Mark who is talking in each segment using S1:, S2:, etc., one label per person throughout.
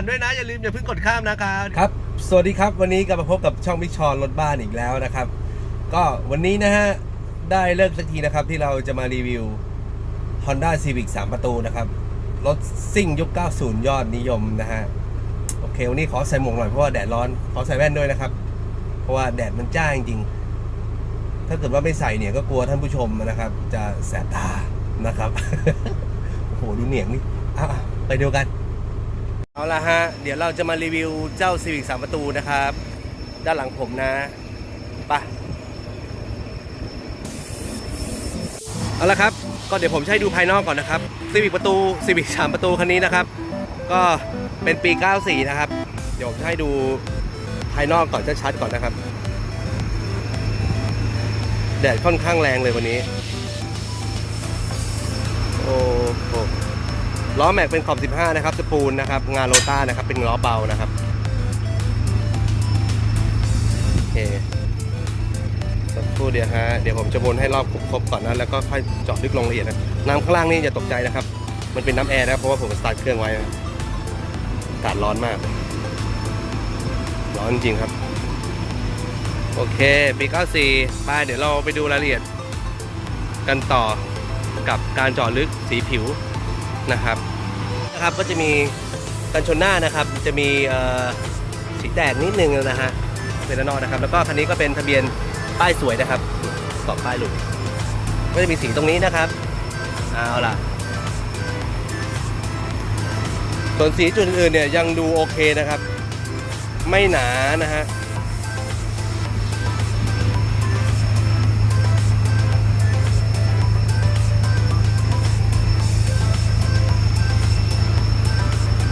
S1: อนด้วยนะ อย่าลืมอย่าเพิ่งกดข้ามนะครับ
S2: ครับ สวัสดีครับวันนี้กลับมาพบกับช่องมิกชอนรถบ้านอีกแล้วนะครับ ก็วันนี้นะฮะได้เลิกสักทีนะครับที่เราจะมารีวิว Honda Civic 3 ประตูนะครับ รถซิ่งยุค 90 ยอดนิยมนะฮะ โอเค วันนี้ขอใส่หมวกหน่อยเพราะว่าแดดร้อน ขอใส่แว่นด้วยนะครับ เพราะว่าแดดมันจ้าจริงๆถ้าเกิดว่าไม่ใส่เนี่ยก็กลัวท่านผู้ชมนะครับ จะแสบตานะครับโอ้โหดูเหนียงนี่อะๆไปดูกัน เอาละฮะ เดี๋ยวเราจะมารีวิวเจ้า Civic 3 ประตูนะครับ ด้านหลังผมนะไปะเอาละครับ ก็เดี๋ยวผมให้ดูภายนอกก่อนนะครับ Civic ประตู Civic 3 ประตูคันนี้นะครับ ก็เป็นปี 94 นะครับ เดี๋ยวผมจะให้ดูภายนอกก่อนจะชัดก่อนนะครับ แดดค่อนข้างแรงเลยวันนี้ โอ้โห ล้อแม็กเป็นขอบ 15 นะครับสปูลนะครับงานโรต้านะครับเป็นล้อเบานะครับโอเคสักครู่เดียวฮะเดี๋ยวผมจะวนให้รอบครบก่อนนะแล้วก็ค่อยเจาะลึกลงละเอียดนะน้ำข้างล่างนี่อย่าตกใจนะครับ มันเป็นน้ำแอร์นะครับเพราะว่าผมสตาร์ทเครื่องไว้อากาศร้อนมาก ร้อนจริงครับ โอเคปี 94ไปเดี๋ยวเราไปดูรายละเอียดกันต่อกับการเจาะลึกสีผิว นะครับนะครับก็จะมีกันชนหน้านะครับ จะมีสีแดงนิดนึงนะฮะเป็นด้านนอกนะครับ แล้วก็คันนี้ก็เป็นทะเบียนป้ายสวยนะครับสองป้ายหลุดก็จะมีสีตรงนี้นะครับเอาล่ะส่วนสีจุดอื่นเนี่ยยังดูโอเคนะครับ ไม่หนานะฮะ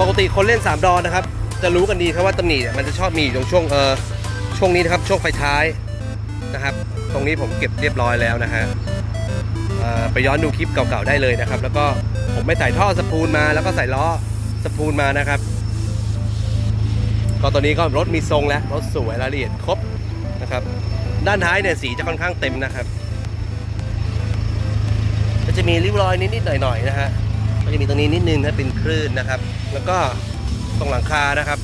S2: ปกติคนเล่น 3 ดอนนะครับ จะรู้กันดีครับว่าตำหนิเนี่ยมันจะชอบมีอยู่ตรงช่วงเออช่วงนี้นะครับช่วงไฟท้ายนะครับ ตรงนี้ผมเก็บเรียบร้อยแล้วนะฮะไปย้อนดูคลิปเก่าๆได้เลยนะครับ แล้วก็ผมไม่ใส่ท่อสปูลมา แล้วก็ใส่ล้อสปูลมานะครับ ก็ตอนนี้ก็รถมีทรงแล้วรถสวยรายละเอียดครบนะครับ ด้านท้ายเนี่ยสีจะค่อนข้างเต็มนะครับ ก็จะมีริ้วรอยนิดๆหน่อยๆนะฮะ ก็จะมีตรงนี้นิดนึงถ้าเป็นคลื่นนะครับ แล้วก็ตรงหลังคานะครับ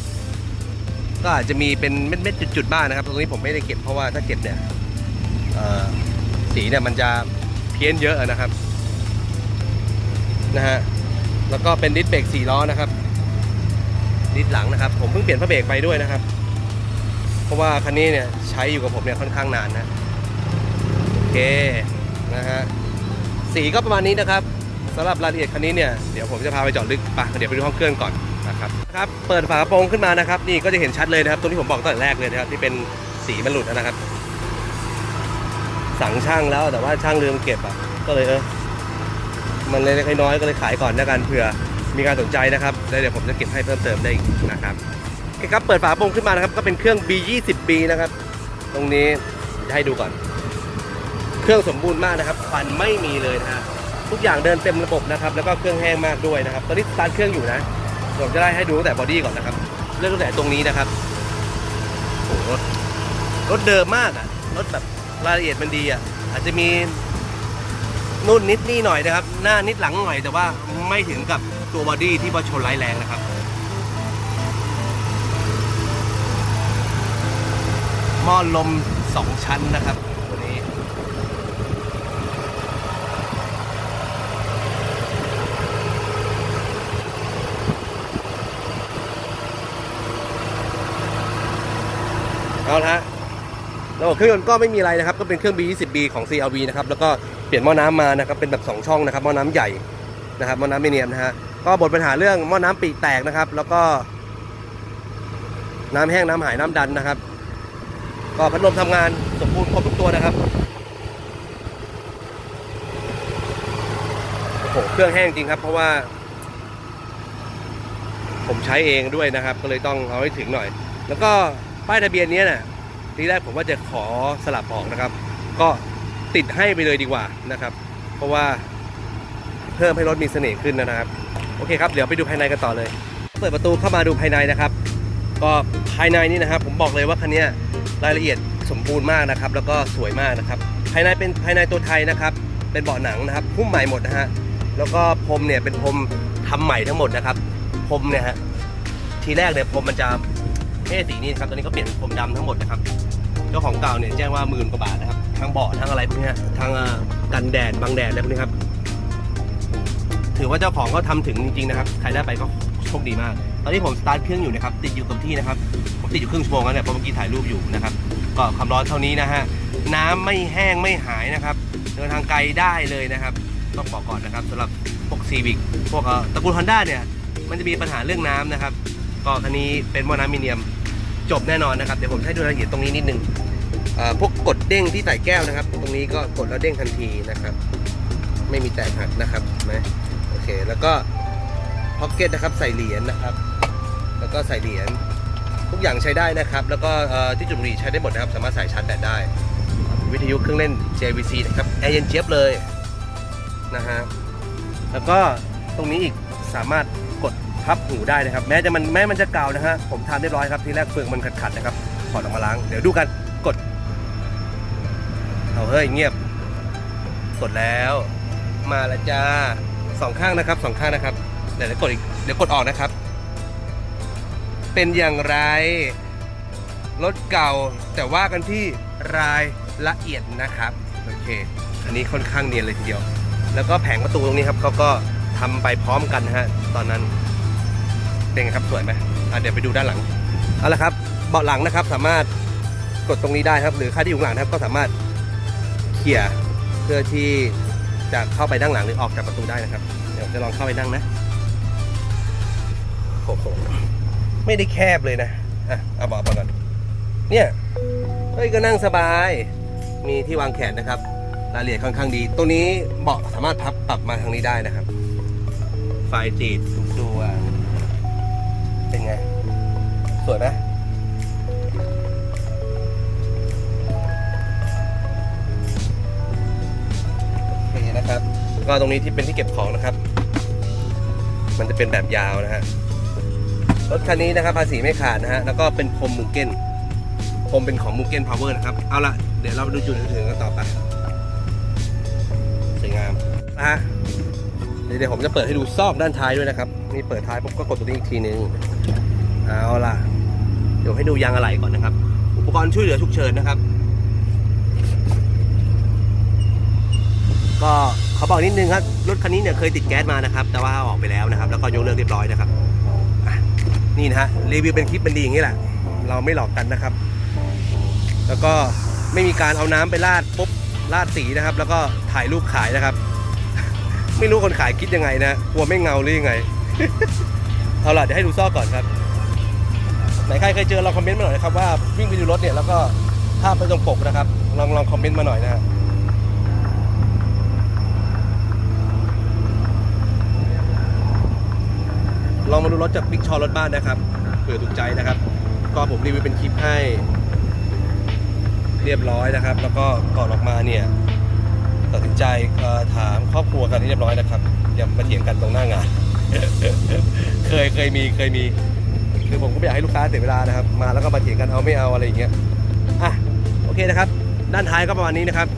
S2: ก็อาจจะมีเป็นเม็ดๆจุดๆบ้างนะครับ ตรงนี้ผมไม่ได้เก็บเพราะว่าถ้าเก็บเนี่ยสีเนี่ยมันจะเพี้ยนเยอะนะครับนะฮะแล้วก็เป็นดิสเบรกสี่ล้อนะครับ ดิสหลังนะครับ ผมเพิ่งเปลี่ยนพระเบรกไปด้วยนะครับ เพราะว่าคันนี้เนี่ยใช้อยู่กับผมเนี่ยค่อนข้างนานนะโอเคนะฮะสีก็ประมาณนี้นะครับ สำหรับรายละเอียดคันนี้เนี่ยเดี๋ยวผมจะพาไปเจาะลึกไปะเดี๋ยวไปดูห้องเครื่องก่อนนะครับครับเปิดฝากระโปรงขึ้นมานะครับ นี่ก็จะเห็นชัดเลยนะครับตรงที่ผมบอกตั้งแต่แรกเลยนะครับที่เป็นสีมันหลุดนะครับ สั่งช่างแล้วแต่ว่าช่างลืมเก็บอะก็เลยเออมันเล็กน้อยก็เลยขายก่อนแล้วกันเผื่อมีการสนใจนะครับแล้วเดี๋ยวผมจะเก็บให้เพิ่มเติมได้อีกนะครับครับเปิดฝากระโปรงขึ้นมานะครับก็เป็นเครื่อง B20B นะครับ ตรงนี้จะให้ดูก่อน เครื่องสมบูรณ์มากนะครับควันไม่มีเลยนะฮะ ทุกอย่างเดินเต็มระบบนะครับ แล้วก็เครื่องแห้งมากด้วยนะครับ ตอนนี้สตาร์ทเครื่องอยู่นะผมจะได้ให้ดูตั้งแต่บอดี้ก่อนนะครับ เริ่มตั้งแต่ตรงนี้นะครับโอ้โหรถรถเดิมมากอะรถแบบรายละเอียดมันดีอะอาจจะมีนู่นนิดนี่หน่อยนะครับ หน้านิดหลังหน่อย แต่ว่าไม่ถึงกับตัวบอดี้ที่ว่าชนร้ายแรงนะครับหม้อลมสองชั้นนะครับตัวนี้ เอาละฮะระบบเครื่องยนต์ก็ไม่มีอะไรนะครับ ก็เป็นเครื่อง B20B ของ CRV นะครับ แล้วก็เปลี่ยนหม้อน้ำมานะครับ เป็นแบบ 2 ช่องนะครับ หม้อน้ำใหญ่นะครับ หม้อน้ำไม่เนียมนะฮะ ก็บทปัญหาเรื่องหม้อน้ำปีกแตกนะครับ แล้วก็ น้ำแห้งน้ำหายน้ำดันนะครับ ก็พัดลมทำงานสมบูรณ์ครบทุกตัวนะครับ โอ้โห เครื่องแห้งจริงครับ เพราะว่า ผมใช้เองด้วยนะครับ ก็เลยต้องเอาให้ถึงหน่อย แล้วก็ ป้ายทะเบียนนี้ยน่ะทีแรกผมว่าจะขอสลับออกนะครับ ก็ติดให้ไปเลยดีกว่านะครับ เพราะว่าเพิ่มให้รถมีเสน่ห์ขึ้นนะครับ โอเคครับ เดี๋ยวไปดูภายในกันต่อเลย เปิดประตูเข้ามาดูภายในนะครับ ก็ภายในนี่นะครับ ผมบอกเลยว่าคันนี้รายละเอียดสมบูรณ์มากนะครับ แล้วก็สวยมากนะครับ ภายในเป็นภายในตัวไทยนะครับ เป็นเบาะหนังนะครับหุ้มใหม่หมดนะฮะ แล้วก็พรมเนี่ยเป็นพรมทำใหม่ทั้งหมดนะครับ พรมเนี่ยฮะ ทีแรกเนี่ยพรมมันจะ เท่สีนี้นะครับตอนนี้ก็เปลี่ยนเป็นพรมดำทั้งหมดนะครับ เจ้าของเก่าเนี่ยแจ้งว่าหมื่นกว่าบาทนะครับ ทั้งเบาะทั้งอะไรพวกนี้ทั้งกันแดดบังแดดอะไรพวกนี้ครับ ถือว่าเจ้าของก็ทำถึงจริงๆนะครับ ใครได้ไปก็โชคดีมาก ตอนนี้ผมสตาร์ทเครื่องอยู่นะครับ ติดอยู่กับที่นะครับ ผมติดอยู่ครึ่งชั่วโมงแล้วเนี่ยเพราะเมื่อกี้ถ่ายรูปอยู่นะครับ ก็ความร้อนเท่านี้นะฮะ น้ำไม่แห้งไม่หายนะครับ เดินทางไกลได้เลยนะครับ ต้องบอกก่อนนะครับสำหรับพวกซีวิกพวกเออตระกูลฮอนด้าเนี่ย มันจะมีปัญหาเรื่องน้ำนะครับก็คันนี้เป็นหม้อน้ำมิเนียม จบแน่นอนนะครับเดี๋ยวผมให้ดูรายละเอียดตรงนี้นิดนึงพวกกดเด้งที่ใส่แก้วนะครับ ตรงนี้ก็กดแล้วเด้งทันทีนะครับ ไม่มีแตกหักนะครับเห็นไหมโอเคแล้วก็พ็อกเก็ตนะครับใส่เหรียญนะครับ แล้วก็ใส่เหรียญทุกอย่างใช้ได้นะครับ แล้วก็ที่จุดบุหรี่ใช้ได้หมดนะครับ สามารถใส่ชาร์จแบตได้ วิทยุเครื่องเล่น JVC นะครับแอร์เย็นเจี๊ยบเลยนะฮะแล้วก็ตรงนี้อีกสามารถกด พับหูได้นะครับ แม้จะมันแม้มันจะเก่านะฮะผมทำเรียบร้อยครับทีแรกเฟืองมันขัดๆนะครับถอดออกมาล้างเดี๋ยวดูกันกดเอาเฮ้ยเงียบกดแล้ว มาล้วจ้าสองข้างนะครับสองข้างนะครับเดี๋ยวเดี๋ยวกดอีกเดี๋ยวกดออกนะครับ เป็นอย่างไรรถเก่าแต่ว่ากันที่รายละเอียดนะครับโอเค อันนี้ค่อนข้างเนียนเลยทีเดียว แล้วก็แผงประตูตรงนี้ครับเขาก็ทำไปพร้อมกันนะฮะตอนนั้น เป็นไงครับสวยไหมอะเดี๋ยวไปดูด้านหลังเอาละครับเบาะหลังนะครับสามารถกดตรงนี้ได้ครับ หรือใครที่อยู่ข้างหลังนะครับก็สามารถเขี่ยเพื่อที่จะเข้าไปนั่งหลังหรือออกจากประตูได้นะครับ เดี๋ยวจะลองเข้าไปนั่งนะโอ้โหไม่ได้แคบเลยนะอะเอาเบาะก่อนเนี่ยเฮ้ยก็นั่งสบาย มีที่วางแขนนะครับรายละเอียดค่อนข้างดีตรงนี้เบาะสามารถพับปรับมาทางนี้ได้นะครับ ไฟติดทุกดว สวยไหมโอเคนะครับ ก็ตรงนี้ที่เป็นที่เก็บของนะครับ มันจะเป็นแบบยาวนะฮะรถคันนี้นะครับภาษีไม่ขาดนะฮะแล้วก็เป็นพรมมูเก้นผมเป็นของมูเก้นพาวเวอร์นะครับเอาละเดี๋ยวเราไปดูจุดอื่นๆกันต่อไปสวยงามนะฮะเดี๋ยวผมจะเปิดให้ดูซอกด้านท้ายด้วยนะครับ นี่เปิดท้ายปุ๊บก็กดตัวนี้อีกทีนึง เอาล่ะ เดี๋ยวให้ดูยางอะไหล่ก่อนนะครับ อุปกรณ์ช่วยเหลือฉุกเฉินนะครับ ก็เขาบอกนิดนึงครับรถคันนี้เนี่ยเคยติดแก๊สมานะครับ แต่ว่าอาออกไปแล้วนะครับ แล้วก็ยกเลิกเรียบร้อยนะครับอะนี่นะฮะรีวิวเป็นคลิปเป็นดีอย่างนี้แหละ เราไม่หลอกกันนะครับ แล้วก็ไม่มีการเอาน้ำไปราดปุ๊บราดสีนะครับ แล้วก็ถ่ายรูปขายนะครับ ไม่รู้คนขายคิดยังไงนะกลัวไม่เงาหรือยังไง เอาล่ะเดี๋ยวให้ดูซอกก่อนครับ ไหนใครเคยเจอลองคอมเมนต์มาหน่อยนะครับว่าวิ่งไปดูรถเนี่ยแล้วก็ภาพไปตรงปกนะครับ ลองลองคอมเมนต์มาหน่อยนะฮะลองมาดูรถจากบิ๊กชอรถบ้านนะครับเผื่อถูกใจนะครับ ก็ผมรีวิวเป็นคลิปให้ เรียบร้อยนะครับ แล้วก็ก่อนออกมาเนี่ยตัดสินใจถามครอบครัวกันให้เรียบร้อยนะครับอย่ามาเถียงกันตรงหน้างาน เคยเคยมีเคยมี คือผมก็ไม่อยากให้ลูกค้าเสียเวลานะครับ มาแล้วก็มาเถียงกันเอาไม่เอาอะไรอย่างเงี้ยอะโอเคนะครับ ด้านท้ายก็ประมาณนี้นะครับ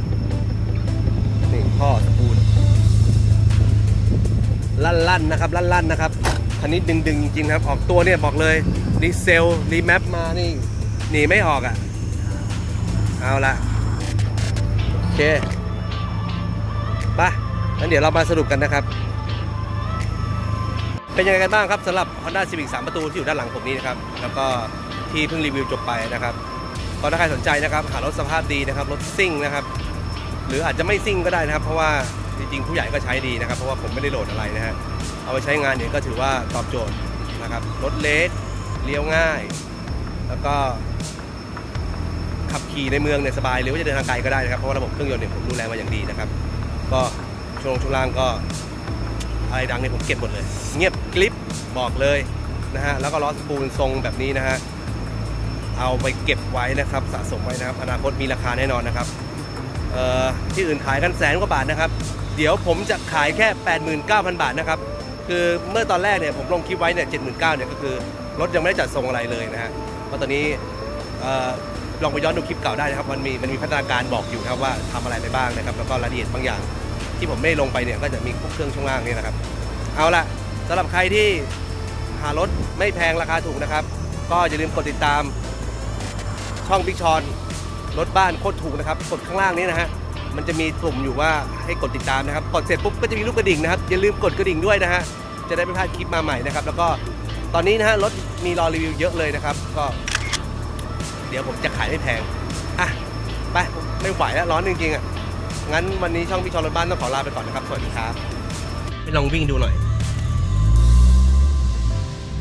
S2: นี่ท่อสปูนลั่นๆนะครับลั่นๆนะครับคันนี้ดึงๆจริงๆครับ ออกตัวเนี่ยบอกเลยดีเซลรีแมปมานี่หนีไม่ออกอะ เอาละโอเคไปงั้นเดี๋ยวเรามาสรุปกันนะครับ เป็นยังไงกันบ้างครับสำหรับ Honda Civic 3 ประตูที่อยู่ด้านหลังผมนี้นะครับแล้วก็ที่เพิ่งรีวิวจบไปนะครับก็ถ้าใครสนใจนะครับหารถสภาพดีนะครับรถซิ่งนะครับ หรืออาจจะไม่ซิ่งก็ได้นะครับ เพราะว่าจริงๆผู้ใหญ่ก็ใช้ดีนะครับ เพราะว่าผมไม่ได้โหลดอะไรนะฮะเอาไปใช้งานเนี่ยก็ถือว่าตอบโจทย์นะครับรถเล็กเลี้ยวง่าย แล้วก็ขับขี่ในเมืองเนี่ยสบายหรือว่าจะเดินทางไกลก็ได้นะครับเพราะว่าระบบเครื่องยนต์เนี่ยผมดูแลมาอย่างดีนะครับ ก็ช่วงช่วงล่างก็ อะไรดังเนี่ยผมเก็บหมดเลย เงียบกริปบอกเลยนะฮะแล้วก็ล้อสปูนทรงแบบนี้นะฮะเอาไปเก็บไว้นะครับสะสมไว้นะครับ อนาคตมีราคาแน่นอนนะครับที่อื่นขายกันแสนกว่าบาทนะครับ เดี๋ยวผมจะขายแค่ 89,000 บาทนะครับ คือเมื่อตอนแรกเนี่ยผมลงคลิปไว้เนี่ย79,000เนี่ยก็คือรถยังไม่ได้จัดทรงอะไรเลยนะฮะเพราะตอนนี้ลองไปย้อนดูคลิปเก่าได้นะครับ มันมีมันมีพัฒนาการบอกอยู่ครับว่าทำอะไรไปบ้างนะครับ แล้วก็รายละเอียดบางอย่าง ที่ผมไม่ลงไปเนี่ยก็จะมีพวกเครื่องช่วงล่างนี่นะครับ เอาละสำหรับใครที่หารถไม่แพงราคาถูกนะครับ ก็อย่าลืมกดติดตามช่องบิ๊กชอนรถบ้านโคตรถูกนะครับกดข้างล่างนี้นะฮะมันจะมีปุ่มอยู่ว่าให้กดติดตามนะครับกดเสร็จปุ๊บก็จะมีลูกกระดิ่งนะครับอย่าลืมกดกระดิ่งด้วยนะฮะจะได้ไม่พลาดคลิปมาใหม่นะครับ แล้วก็ตอนนี้นะฮะรถมีรอรีวิวเยอะเลยนะครับ ก็ เดี๋ยวผมจะขายไม่แพงอะไปไม่ไหวแล้วร้อนจริงๆอะ งั้นวันนี้ช่องพี่ชอนรถบ้านต้องขอลาไปก่อนนะครับ สวัสดีครับ ไปลองวิ่งดูหน่อย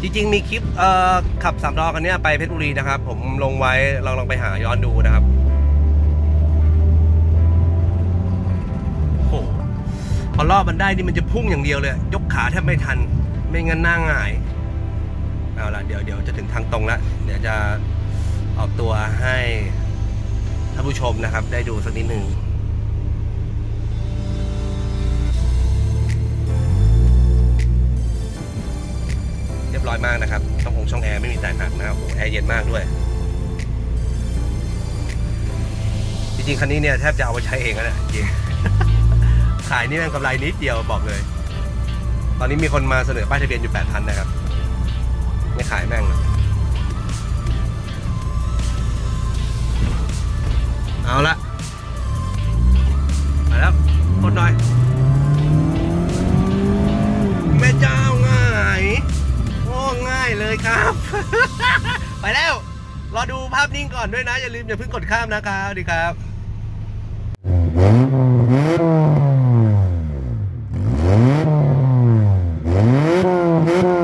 S2: จริงๆ มีคลิปเอ่อขับสามล้อคันเนี้ยไปเพชรบุรีนะครับ ผมลงไว้ลองลองไปหาย้อนดูนะครับโอ้โหพอรอบมันได้นี่มันจะพุ่งอย่างเดียวเลย ยกขาแทบไม่ทัน ไม่งั้นหน้าหงายเอาละเดี๋ยวเดี๋ยวจะถึงทางตรงแล้วเดี๋ยวจะออกตัวให้ท่านผู้ชมนะครับ ได้ดูสักนิดหนึ่ง บร้อยมากนะครับช่องคงช่องแอร์ไม่มีแตกหักนะครับโอ้โหแอร์เย็นมากด้วย จริงๆ คันนี้เนี่ยแทบจะเอาไปใช้เองแล้วนี่ยจริงขายนี่แม่งกำไรนิดเดียวบอกเลย ตอนนี้มีคนมาเสนอป้ายทะเบียนอยู่ 8,000 นะครับ ไม่ขายแม่งหรอกเอาละมาแล้วกดหน่อย ยครับ ไปแล้ว รอดูภาพนิ่งก่อนด้วยนะ อย่าลืมอย่าเพิ่งกดข้ามนะครับดีครับ Thank you.